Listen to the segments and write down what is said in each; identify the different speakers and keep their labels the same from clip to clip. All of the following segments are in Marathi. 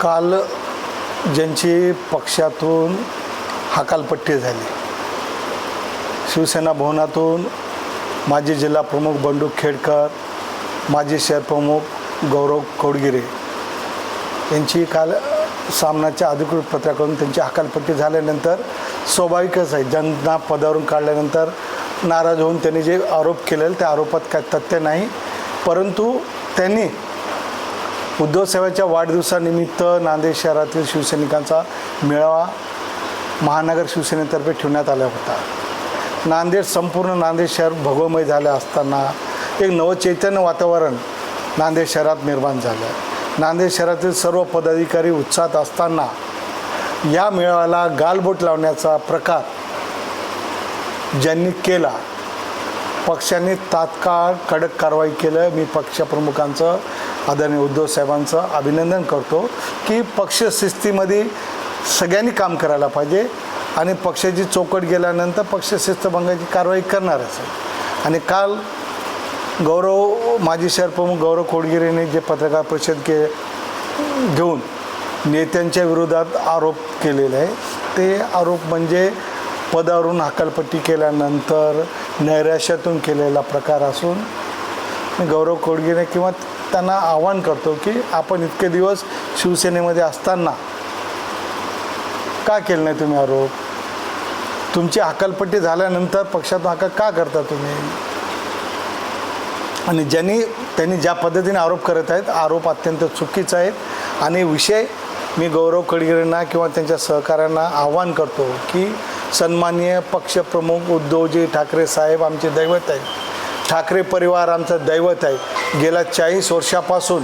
Speaker 1: काल ज्यांची पक्षातून हकालपट्टी झाली. शिवसेना भवनातून माजी जिल्हा प्रमुख बंडू खेडकर माजी शहरप्रमुख गौरव कोडगिरे यांची काल सामनाच्या अधिकृत पत्राकडून त्यांची हकालपट्टी झाल्यानंतर स्वाभाविकच आहे. ज्यांना पदावरून काढल्यानंतर नाराज होऊन त्यांनी जे आरोप केलेले त्या आरोपात काय तथ्य नाही. परंतु त्यांनी उद्धव साहेबांच्या वाढदिवसानिमित्त नांदेड शहरातील शिवसैनिकांचा मेळावा महानगर शिवसेनेतर्फे ठेवण्यात आला होता. नांदेड संपूर्ण नांदेड शहर भगवमय झालं असताना एक नवचैतन्य वातावरण नांदेड शहरात निर्माण झालं. नांदेड शहरातील सर्व पदाधिकारी उत्साहात असताना या मेळाव्याला गालबोट लावण्याचा प्रकार ज्यांनी केला पक्षाने तात्काळ कडक कारवाई केलं. मी पक्षप्रमुखांचं आदरणीय उद्धव साहेबांचं अभिनंदन करतो की पक्ष शिस्तीमध्ये सगळ्यांनी काम करायला पाहिजे आणि पक्षाची चौकट गेल्यानंतर पक्ष शिस्तभंगाची कारवाई करणारच असेल आणि काल गौरव माजी शहरप्रमुख गौरव कोडगिरेने जे पत्रकार परिषद के घेऊन नेत्यांच्या विरोधात आरोप केलेले आहे. ते आरोप म्हणजे पदावरून हकालपट्टी केल्यानंतर नैराश्यातून केलेला प्रकार असून मी गौरव कोडगेने किंवा त्यांना आवाहन करतो की आपण इतके दिवस शिवसेनेमध्ये असताना का केलं नाही तुम्ही आरोप? तुमची हकालपट्टी झाल्यानंतर पक्षातून हका का करता तुम्ही? आणि ज्यांनी त्यांनी ज्या पद्धतीने आरोप करत आहेत आरोप अत्यंत चुकीचा आहेत. आणि विषय मी गौरव कडगिरेंना किंवा त्यांच्या सहकाऱ्यांना आवाहन करतो की सन्माननीय पक्षप्रमुख उद्धवजी ठाकरे साहेब आमचे दैवत आहेत. ठाकरे परिवार आमचं दैवत आहे. गेल्या चाळीस वर्षापासून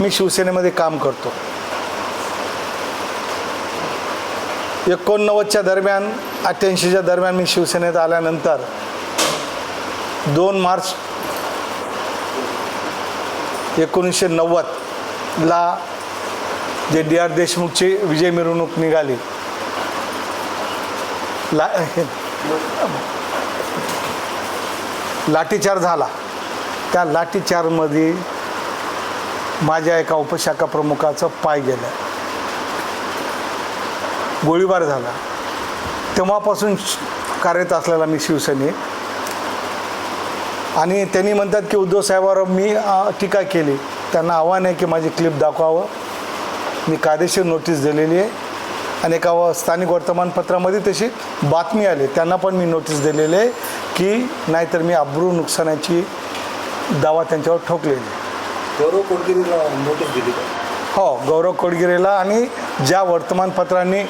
Speaker 1: मी शिवसेनेमध्ये काम करतो. एकोणनव्वदच्या दरम्यान अठ्ठ्याऐंशीच्या दरम्यान मी शिवसेनेत आल्यानंतर दोन मार्च एकोणीसशे नव्वदला जे डी आर देशमुखची विजय मिरवणूक निघाली. ला हे- लाठीचार झाला. त्या लाठीचारमध्ये माझ्या एका उपशाखा प्रमुखाचं पाय गेलं. गोळीबार झाला. तेव्हापासून कार्यरत असलेला मी शिवसैनिक. आणि त्यांनी म्हणतात की उद्धव साहेबावर मी टीका केली. त्यांना आव्हान आहे की माझी क्लिप दाखवावं. मी कायदेशीर नोटीस दिलेली आहे. आणि एका व- स्थानिक वर्तमानपत्रामध्ये तशी बातमी आली. त्यांना पण मी नोटीस दिलेली आहे की नाहीतर मी अब्रू नुकसानाची दावा त्यांच्यावर ठोकलेली.
Speaker 2: गौरव कोडगिरीला नोटीस दिली
Speaker 1: हो गौरव कोडगिरेला आणि ज्या वर्तमानपत्रांनी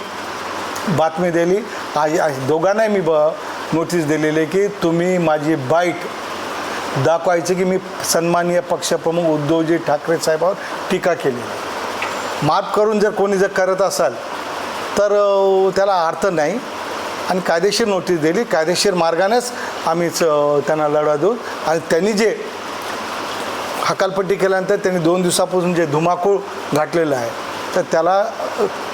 Speaker 1: बातमी दिली दोघांनाही मी ब नोटीस दिलेली आहे की तुम्ही माझी बाईट दाखवायची की मी सन्माननीय पक्षप्रमुख उद्धवजी ठाकरे साहेबांवर टीका केली. माफ करून जर कोणी जर करत असाल तर त्याला अर्थ नाही. आणि कायदेशीर नोटीस दिली कायदेशीर मार्गानेच आम्हीच त्यांना लढा देऊ. आणि त्यांनी जे हकालपट्टी केल्यानंतर त्यांनी दोन दिवसापासून जे धुमाकूळ घातलेलं आहे तर त्याला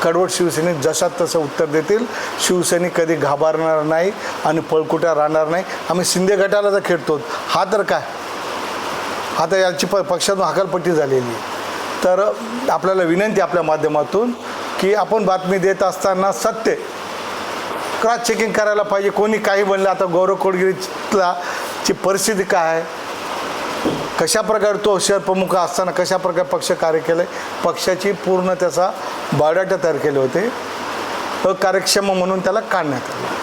Speaker 1: कडवट शिवसैनिक जशात तसं उत्तर देतील. शिवसैनिक कधी घाबरणार नाही आणि पळकुट्या राहणार नाही. आम्ही शिंदे गटाला तर खेळतो हा तर काय? आता याची प पक्षातून हकालपट्टी झालेली आहे. तर आपल्याला विनंती आपल्या माध्यमातून की आपण बातमी देत असताना सत्य क्रॉस चेकिंग करायला पाहिजे. कोणी काही बनलं आता गौरव कोडगिरीला ची परिस्थिती काय आहे? कशा प्रकारे तो शहर प्रमुख असताना कशा प्रकारे पक्ष कार्य केलं? पक्षाची पूर्ण त्याचा बायोडाटा तयार केले होते. अकार्यक्षम म्हणून त्याला काढण्यात आलं.